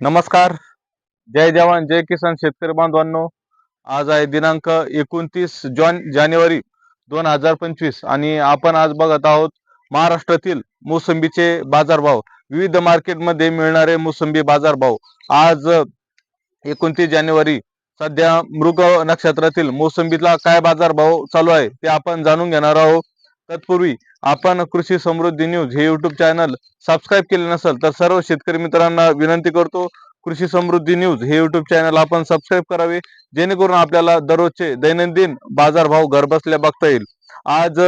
नमस्कार. जय जवान जय किसान शेतकरी बांधवांनो. आज आहे दिनांक एकोणतीस जॉन जानेवारी दोन हजार पंचवीस आणि आपण आज बघत आहोत महाराष्ट्रातील मोसंबीचे बाजारभाव. विविध मार्केटमध्ये मिळणारे मोसंबी बाजारभाव. आज एकोणतीस जानेवारी सध्या मृग नक्षत्रातील मोसंबीला काय बाजारभाव चालू आहे ते आपण जाणून घेणार आहोत. तत्पूर्वी आपण कृषी समृद्धी न्यूज हे युट्यूब चॅनल सबस्क्राईब केले नसेल तर सर्व शेतकरी मित्रांना विनंती करतो कृषी समृद्धी न्यूज हे युट्यूब चॅनल आपण सबस्क्राईब करावे जेणेकरून आपल्याला दररोजचे दैनंदिन बाजारभाव घरबसल्या बघता येईल. आज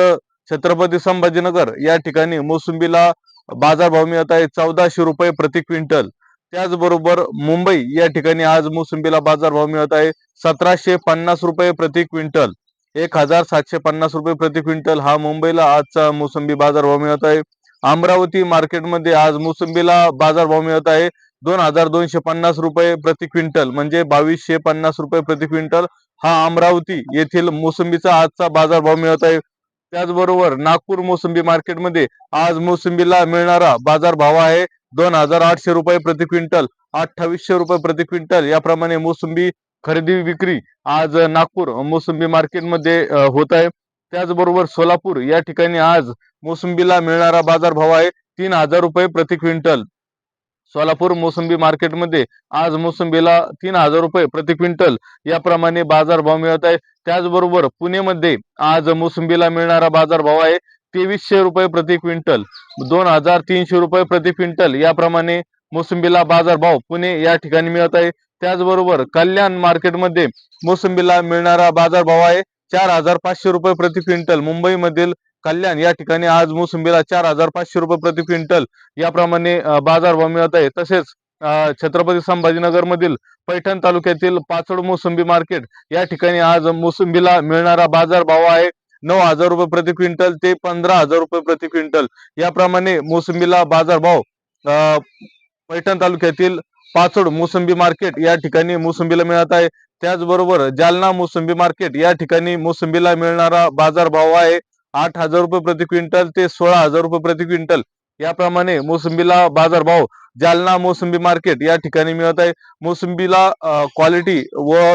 छत्रपती संभाजीनगर या ठिकाणी मोसंबीला बाजारभाव मिळत आहे चौदाशे रुपये प्रति क्विंटल. त्याचबरोबर मुंबई या ठिकाणी आज मोसंबीला बाजारभाव मिळत आहे सतराशे पन्नास रुपये प्रति क्विंटल. एक हजार सातशे पन्नास रुपये प्रति क्विंटल हा मुंबईला आजचा मोसंबी बाजार भाव मिळत आहे. अमरावती मार्केटमध्ये आज मोसंबीला बाजार भाव मिळत आहे. दोन हजार दोनशे पन्नास रुपये प्रति क्विंटल म्हणजे बावीसशे पन्नास रुपये प्रति क्विंटल हा अमरावती येथील मोसंबीचा आजचा बाजार भाव मिळत आहे. त्याचबरोबर नागपूर मोसंबी मार्केटमध्ये आज मोसंबीला मिळणारा बाजार भाव आहे दोन हजार आठशे रुपये प्रति क्विंटल अठ्ठावीसशे रुपये प्रति क्विंटल. याप्रमाणे मोसंबी खरेदी विक्री आज नागपूर मोसंबी मार्केटमध्ये होत आहे. त्याचबरोबर सोलापूर या ठिकाणी आज मोसंबीला मिळणारा बाजारभाव आहे तीन हजार रुपये प्रति क्विंटल. सोलापूर मोसंबी मार्केटमध्ये आज मोसंबीला तीन हजार रुपये प्रति क्विंटल याप्रमाणे बाजारभाव मिळत आहे. त्याचबरोबर पुणेमध्ये आज मोसंबीला मिळणारा बाजारभाव आहे तेवीसशे रुपये प्रति क्विंटल. दोन हजार तीनशे रुपये प्रति क्विंटल याप्रमाणे मोसंबीला बाजारभाव पुणे या ठिकाणी मिळत आहे. त्याचबरोबर कल्याण मार्केटमध्ये मोसंबीला मिळणारा बाजारभाव आहे. चार हजार पाचशे रुपये प्रति क्विंटल. मुंबईमधील कल्याण या ठिकाणी आज मोसंबीला चार हजार पाचशे रुपये प्रति क्विंटल याप्रमाणे बाजारभाव मिळत आहे. तसेच छत्रपती संभाजीनगर मधील पैठण तालुक्यातील पाचोड मोसंबी मार्केट या ठिकाणी आज मोसंबीला मिळणारा बाजारभाव आहे. नऊ हजार रुपये प्रति क्विंटल ते पंधरा हजार रुपये प्रति क्विंटल याप्रमाणे मोसंबीला बाजारभाव अ, पैठण तालुक्यातील पाचोड मोसंबी मार्केट या ठिकाणी मोसंबीला मिळत आहे. त्याचबरोबर जालना मोसंबी मार्केट या ठिकाणी मोसंबीला मिळणारा बाजारभाव आहे. आठ हजार रुपये प्रति क्विंटल ते सोळा हजार रुपये प्रति क्विंटल. याप्रमाणे मोसंबीला बाजारभाव जालना मोसंबी मार्केट या ठिकाणी मिळत आहे. मोसंबीला क्वालिटी व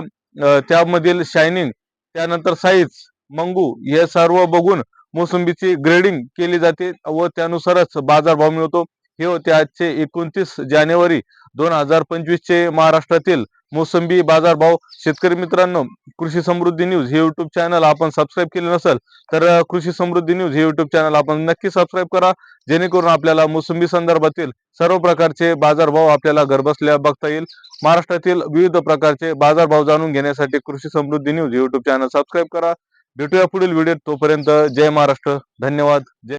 त्यामधील शायनिंग त्यानंतर साईज मंगू हे सर्व बघून मोसंबीची ग्रेडिंग केली जाते व त्यानुसारच बाजारभाव मिळतो. हे होते आजचे एकोणतीस जानेवारी दोन हजार पंचवीस चे महाराष्ट्रातील मोसंबी बाजारभाव शेतकरी मित्रांनो कृषी समृद्धी न्यूज हे युट्यूब चॅनल आपण सबस्क्राईब केले नसेल तर कृषी समृद्धी न्यूज हे युट्यूब चॅनल आपण नक्की सबस्क्राईब करा. जेणेकरून आपल्याला मोसंबी संदर्भातील सर्व प्रकारचे बाजारभाव आपल्याला घरबसल्या बघता येईल. महाराष्ट्रातील विविध प्रकारचे बाजारभाव जाणून घेण्यासाठी कृषी समृद्धी न्यूज हे युट्यूब चॅनल सबस्क्राईब करा. भेटूया पुढील व्हिडिओ तोपर्यंत जय महाराष्ट्र. धन्यवाद. जय